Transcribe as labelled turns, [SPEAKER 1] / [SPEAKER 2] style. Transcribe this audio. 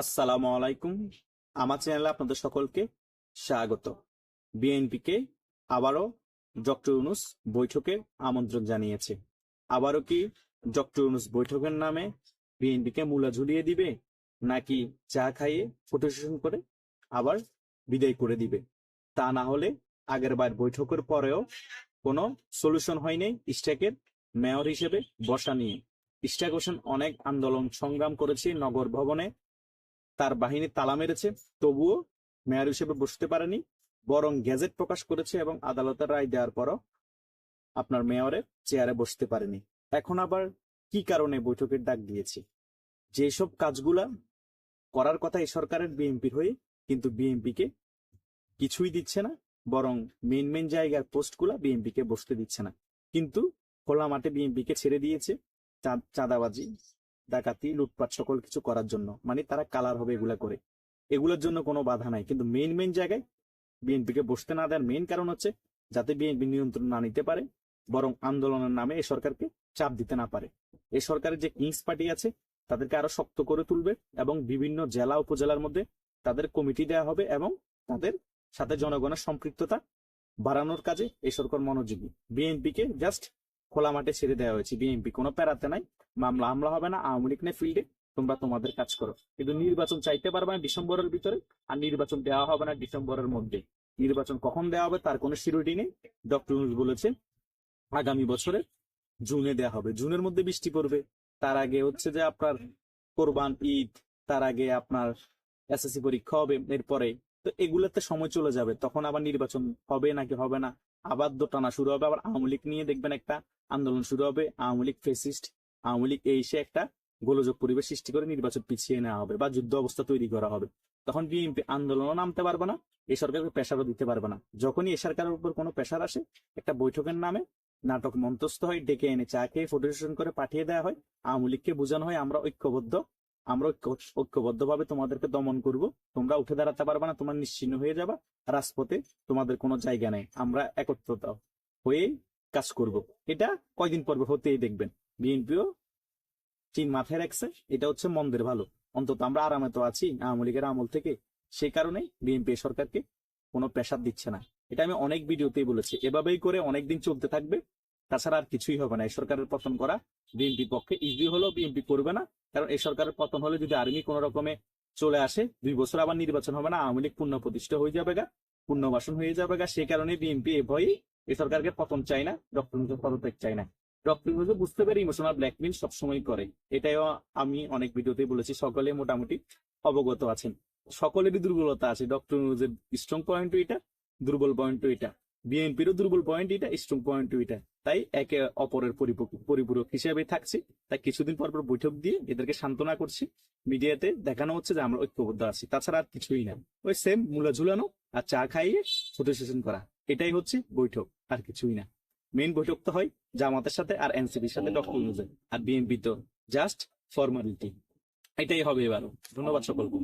[SPEAKER 1] আসসালামু আলাইকুম। আমার চ্যানেলে আপনাদের সকলকে স্বাগত। বিএনপিকে আবারও ডক্টর ইউনুস বৈঠকে আমন্ত্রণ জানিয়েছে। আবারও কি ডক্টর ইউনুস বৈঠকের নামে বিএনপিকে মূলা ঝুলিয়ে দিবে, নাকি চা খাইয়ে ফটো সেশন করে আবার বিদায় করে দিবে? তা না হলে আগের বার বৈঠকের পরেও কোনো সলিউশন হয়নি স্টেকের মেয়র হিসেবে বসা নিয়ে। স্টেক হোসেন অনেক আন্দোলন সংগ্রাম করেছে নগর ভবনে তার বাহিনী তালা মেরেছে, তবুও মেয়র হিসেবে বসতে পারেনি, বরং গ্যাজেট প্রকাশ করেছে এবং আদালতের রায় দেওয়ার পরও আপনার মেয়রের চেয়ারে বসতে পারেনি। এখন আবার কি কারণে বৈঠকের ডাক দিয়েছে? যেসব কাজগুলা করার কথা এই সরকারের বিএনপির হয়ে, কিন্তু বিএনপিকে কিছুই দিচ্ছে না, বরং মেন মেন জায়গার পোস্টগুলা বিএনপিকে বসতে দিচ্ছে না। কিন্তু খোলা মাঠে বিএনপিকে ছেড়ে দিয়েছে চাঁদাবাজি। ডাকাতি, লুটপাট সকল কিছু করার জন্য। মানে তারা কালার হবে এগুলা করে। এগুলোর জন্য কোনো বাধা নাই। কিন্তু মেইন মেইন জায়গায় বিএনপিকে বসতে না দেওয়ার মেইন কারণ হচ্ছে যাতে বিএনপি নিয়ন্ত্রণ না নিতে পারে, বরং আন্দোলনের নামে এই সরকারকে চাপ দিতে না পারে। এই সরকারের যে কিংস পার্টি আছে, তাদেরকে আরও শক্ত করে তুলবে এবং বিভিন্ন জেলা, উপজেলার মধ্যে তাদের কমিটি দেওয়া হবে এবং তাদের সাথে জনগণের সম্পৃক্ততা বাড়ানোর কাজে এই সরকার মনোযোগী। বিএনপিকে জাস্ট খোলা মাঠে ছেড়ে দেওয়া হয়েছে বিএনপি। কোনো প্যারাতে নাই, মামলা, হামলা হবে না, আওয়ামী লীগ নেই ফিল্ডে তোমরা তোমাদের কাজ করো। কিন্তু নির্বাচন চাইতে পারবে না ডিসেম্বরের ভিতরে, আর নির্বাচন দেওয়া হবে না ডিসেম্বরের মধ্যে। নির্বাচন কখন দেওয়া হবে তার কোনো সিরিটি নেই। ডক্টর বলেছে আগামী বছরে জুনে দেওয়া হবে। জুনের মধ্যে বৃষ্টি পড়বে। তার আগে হচ্ছে যে আপনার কোরবান, ঈদ, তার আগে আপনার এসএসসি পরীক্ষা হবে, এরপরে। তো এগুলোতে সময় চলে যাবে। তখন আবার নির্বাচন হবে নাকি হবে না আবার দোটানা শুরু হবে, আবার আওয়ামী লীগ নিয়ে দেখবেন একটা আন্দোলন শুরু হবে, আওয়ামী লীগ ফেসিস্ট আওয়ামী লীগ এই এসে একটা গোলযোগ পরিবেশ সৃষ্টি করে নির্বাচন পিছিয়ে নেওয়া হবে বা যুদ্ধ অবস্থা তৈরি করা হবে। তখন বিএনপি আন্দোলনও নামতে পারবে না এই সরকারকে প্রেশারও দিতে পারবে না। যখনই এ সরকারের উপর কোনো প্রেশার আসে, একটা বৈঠকের নামে নাটক মন্তস্থ হয়, ডেকে এনে চা খেয়ে করে পাঠিয়ে দেওয়া হয়, আওয়ামী লীগকে বোঝানো হয়, আমরা ঐক্যবদ্ধ আমরা ঐক্য ঐক্যবদ্ধভাবে তোমাদেরকে দমন করব। তোমরা উঠে দাঁড়াতে পারবে না, তোমরা নিশ্চিন্ন হয়ে যাবা। রাজপথে তোমাদের কোনো জায়গা নেই। আমরা একত্রতা হয়ে কাজ করব। এটা কয়দিন পর্বে হতেই দেখবেন। বিএনপিও চীন মাথায় রাখছে। এটা হচ্ছে মন্দের ভালো। অন্তত আমরা আরামে তো আছি, আওয়ামী লীগের আমল থেকে। সেই কারণে বিএনপি সরকারকে কোনো প্রেশার দিচ্ছে না। এটা আমি অনেক ভিডিওতেই বলেছি। এভাবেই করে অনেকদিন চলতে থাকবে। তাছাড়া আর কিছুই হবে না। এই সরকারের পতন করা বিএনপি পক্ষে ইজি হলেও বিএনপি করবে না। কারণ এই সরকারের পতন হলে যদি আর্মি কোন রকমে চলে আসে, দুই বছর আবার নির্বাচন হবে না, আওয়ামী লীগ পূর্ণ প্রতিষ্ঠা হয়ে যাবে গা পুনর্বাসন হয়ে যাবে গা সে কারণে বিএনপি এ এই সরকারকে পতন চায় না, ডক্টর পদত্যাগ চায় না। ডক্টর ইউনুস বুঝতে পারি ইমোশনাল ব্ল্যাকমেল সবসময় করে। এটাও আমি অনেক ভিডিওতে বলেছি, সকলে মোটামুটি অবগত আছেন। সকলেরই দুর্বলতা আছে। ডক্টর ইউনুসের স্ট্রং পয়েন্ট এটা, দুর্বল পয়েন্ট এটা। বিএনপিরও দুর্বল পয়েন্ট এটা স্ট্রং পয়েন্ট এটা। তাই একে অপরের পরিপূরক হিসেবে থাকছি। তাই কিছুদিন পর পর বৈঠক দিয়ে এদেরকে সান্ত্বনা করছি। মিডিয়াতে দেখানো হচ্ছে যে আমরা ঐক্যবদ্ধ আছি। তাছাড়া আর কিছুই না। ওই সেম মূলা ঝুলানো আর চা খাইয়ে ফটো সেশন করা। এটাই হচ্ছে বৈঠক আর কিছুই না। মেইন বৈঠক তো হয় জামাতের সাথে আর এনসিপির সাথে ডক্টর ইউনুসের আর বিএনপি তো জাস্ট ফর্মালিটি এটাই হবে এবারও। ধন্যবাদ সকলকে।